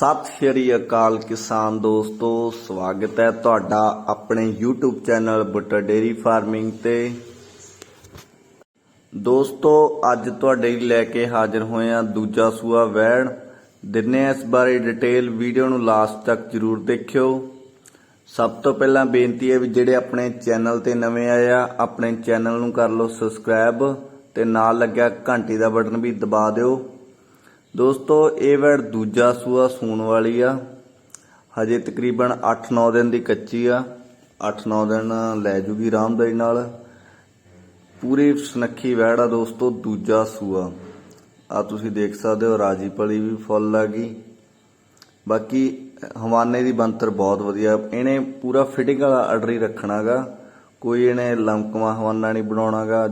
ਸਤਿ ਸ਼੍ਰੀ ਅਕਾਲ ਕਿਸਾਨ ਦੋਸਤੋ, ਸਵਾਗਤ ਹੈ ਤੁਹਾਡਾ ਆਪਣੇ YouTube channel Buttar dairy farming ਤੇ। ਦੋਸਤੋ, ਅੱਜ ਤੁਹਾਡੇ ਲਈ ਲੈ ਕੇ ਹਾਜ਼ਰ ਹੋਏ ਆ ਦੂਜਾ ਸੂਆ ਵੈੜ ਦਿਨੇ ਇਸ ਬਾਰੇ ਡਿਟੇਲ ਵੀਡੀਓ ਨੂੰ ਲਾਸਟ ਤੱਕ ਜਰੂਰ ਦੇਖਿਓ। ਸਭ ਤੋਂ ਪਹਿਲਾਂ ਬੇਨਤੀ ਹੈ ਵੀ ਜਿਹੜੇ ਆਪਣੇ ਚੈਨਲ ਤੇ ਨਵੇਂ ਆਏ ਆ, ਆਪਣੇ ਚੈਨਲ ਨੂੰ ਕਰ ਲਓ ਸਬਸਕ੍ਰਾਈਬ ਤੇ ਨਾਲ ਲੱਗਿਆ ਘੰਟੀ ਦਾ ਬਟਨ ਵੀ ਦਬਾ ਦਿਓ। ਦੋਸਤੋ, ਇਹ ਵੈੜ ਦੂਜਾ ਸੂਆ ਸੂਣ ਵਾਲੀ ਆ। ਹਜੇ ਤਕਰੀਬਨ 8-9 ਦਿਨ ਦੀ ਕੱਚੀ ਆ। 8-9 ਦਿਨ ਲੈ ਜੂਗੀ ਆਰਾਮਦਾਰੀ ਨਾਲ। ਪੂਰੀ ਸੁਨੱਖੀ ਵੈੜ ਆ ਦੋਸਤੋ, ਦੂਜਾ ਸੂਆ। ਆ ਤੁਸੀਂ ਦੇਖ ਸਕਦੇ ਹੋ, ਰਾਜੀ ਪਲੀ ਵੀ ਫੁੱਲ ਆ ਗਈ। ਬਾਕੀ ਹਵਾਨੇ ਦੀ ਬੰਤਰ ਬਹੁਤ ਵਧੀਆ। ਇਹਨੇ ਪੂਰਾ ਫਿਟਿੰਗ ਵਾਲਾ ਆਰਡਰ ਹੀ ਰੱਖਣਾਗਾ। ਕੋਈ ਇਹਨੇ ਲੰਕਵਾ ਹਵਾਨਾ ਨਹੀਂ ਬਣਾਉਣਾਗਾ।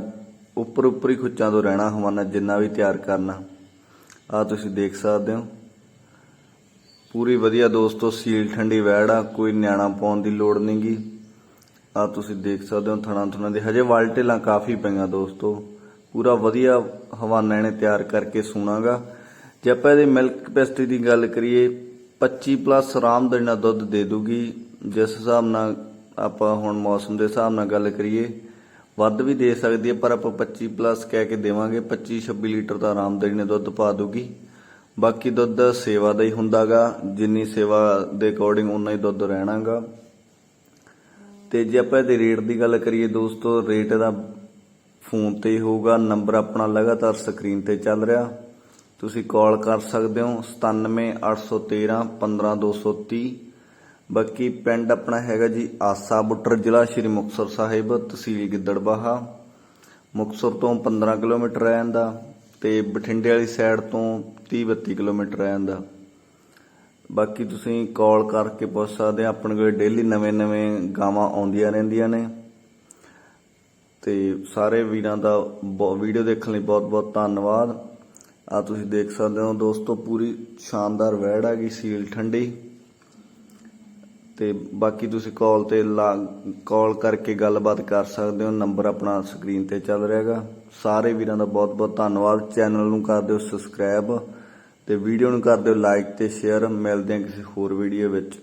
ਉੱਪਰ ਉੱਪਰ ਹੀ ਖੁੱਚਾਂ ਤੋਂ ਰਹਿਣਾ ਹਵਾਨਾ, ਜਿੰਨਾ ਵੀ ਤਿਆਰ ਕਰਨਾ। ਆ ਤੁਸੀਂ ਦੇਖ ਸਕਦੇ ਹੋ। ਪੂਰੀ ਵਧੀਆ ਦੋਸਤੋ, ਸੀਲ ਠੰਡੀ ਵੈੜ ਆ, ਕੋਈ ਨਿਆਣਾ ਪਾਉਣ ਦੀ ਲੋੜ ਨਹੀਂਗੀ ਆ ਤੁਸੀਂ ਦੇਖ ਸਕਦੇ ਹੋ, ਥਣਾ ਥਣਾ ਦੇ। ਹਜੇ ਵਾਲਟੇਲਾਂ ਕਾਫੀ ਪਈਆਂ ਦੋਸਤੋ। ਪੂਰਾ ਵਧੀਆ ਹਵਾਨਾ ਇਹਨੇ ਤਿਆਰ ਕਰਕੇ ਸੂਣਾਗਾ। ਜੇ ਆਪਾਂ ਇਹਦੀ ਮਿਲਕ ਕਪੈਸਿਟੀ ਦੀ ਗੱਲ ਕਰੀਏ 25 ਪਲੱਸ ਆਰਾਮ ਆਰਾਮਦਾਰੀ ਨਾਲ ਦੁੱਧ ਦੇ ਦੂਗੀ। ਜਿਸ ਹਿਸਾਬ ਨਾਲ ਆਪਾਂ ਹੁਣ ਮੌਸਮ ਦੇ ਹਿਸਾਬ ਨਾਲ ਗੱਲ ਕਰੀਏ ਵੱਧ ਵੀ ਦੇ ਸਕਦੀ ਹੈ, ਪਰ ਆਪਾਂ 25 ਪਲੱਸ ਕਹਿ ਕੇ ਦੇਵਾਂਗੇ 25 26 ਲੀਟਰ ਦਾ ਆਰਾਮਦਾਰੀ ਨਾਲ ਦੁੱਧ ਪਾ ਦੂਗੀ। ਬਾਕੀ ਦੁੱਧ ਸੇਵਾ ਦਾ ਹੀ ਹੁੰਦਾਗਾ, ਜਿੰਨੀ ਸੇਵਾ ਦੇ ਅਕੋਰਡਿੰਗ ਉਨਾ ਹੀ ਦੁੱਧ ਰਹਿਣਾਗਾ। ਤੇ ਜੇ ਆਪਾਂ ਇਹਦੇ ਰੇਟ ਦੀ ਗੱਲ ਕਰੀਏ ਦੋਸਤੋ ਰੇਟ ਇਹਦਾ ਫੋਨ ਤੇ ਹੀ ਹੋਊਗਾ ਨੰਬਰ ਆਪਣਾ ਲਗਾਤਾਰ ਸਕਰੀਨ ਤੇ ਚੱਲ ਰਿਹਾ। ਤੁਸੀਂ ਕਾਲ ਕਰ ਸਕਦੇ ਹੋ 97813 15230 ਬਾਕੀ ਪਿੰਡ ਆਪਣਾ ਹੈਗਾ ਜੀ ਆਸਾ ਬੁੱਟਰ ਜ਼ਿਲ੍ਹਾ ਸ਼੍ਰੀ ਮੁਕਤਸਰ ਸਾਹਿਬ, ਤਹਿਸੀਲ ਗਿੱਦੜਬਾਹਾ। ਮੁਕਤਸਰ ਤੋਂ 15 ਕਿਲੋਮੀਟਰ ਰਹਿ ਜਾਂਦਾ ਤੇ ਬਠਿੰਡੇ ਵਾਲੀ ਸਾਈਡ ਤੋਂ 30 32 ਕਿਲੋਮੀਟਰ ਰਹਿ ਜਾਂਦਾ ਬਾਕੀ ਤੁਸੀਂ ਕਾਲ ਕਰਕੇ ਪੁੱਛ ਸਕਦੇ ਆ, ਆਪਣੇ ਕੋਲ ਡੇਲੀ ਨਵੇਂ-ਨਵੇਂ ਗਾਵਾਂ ਆਉਂਦੀਆਂ ਰਹਿੰਦੀਆਂ ਨੇ। ਤੇ ਸਾਰੇ ਵੀਰਾਂ ਦਾ ਵੀਡੀਓ ਦੇਖਣ ਲਈ ਬਹੁਤ-ਬਹੁਤ ਧੰਨਵਾਦ। ਆ ਤੁਸੀਂ ਦੇਖ ਸਕਦੇ ਹੋ ਦੋਸਤੋ, ਪੂਰੀ ਸ਼ਾਨਦਾਰ ਵੈੜ ਹੈਗੀ ਸੀਲ ਠੰਡੀ। ਤੇ ਬਾਕੀ ਤੁਸੀਂ ਕਾਲ ਤੇ ਕਾਲ ਕਰਕੇ ਗੱਲਬਾਤ ਕਰ ਸਕਦੇ ਹੋ ਨੰਬਰ ਆਪਣਾ ਸਕਰੀਨ ਤੇ ਚੱਲ ਰਿਹਾਗਾ। ਸਾਰੇ ਵੀਰਾਂ ਦਾ ਬਹੁਤ-ਬਹੁਤ ਧੰਨਵਾਦ। ਚੈਨਲ ਨੂੰ ਕਰ ਦਿਓ ਸਬਸਕ੍ਰਾਈਬ ਤੇ ਵੀਡੀਓ ਨੂੰ ਕਰ ਦਿਓ ਲਾਈਕ ਤੇ ਸ਼ੇਅਰ ਮਿਲਦੇ ਹਾਂ ਕਿਸੇ ਹੋਰ ਵੀਡੀਓ ਵਿੱਚ।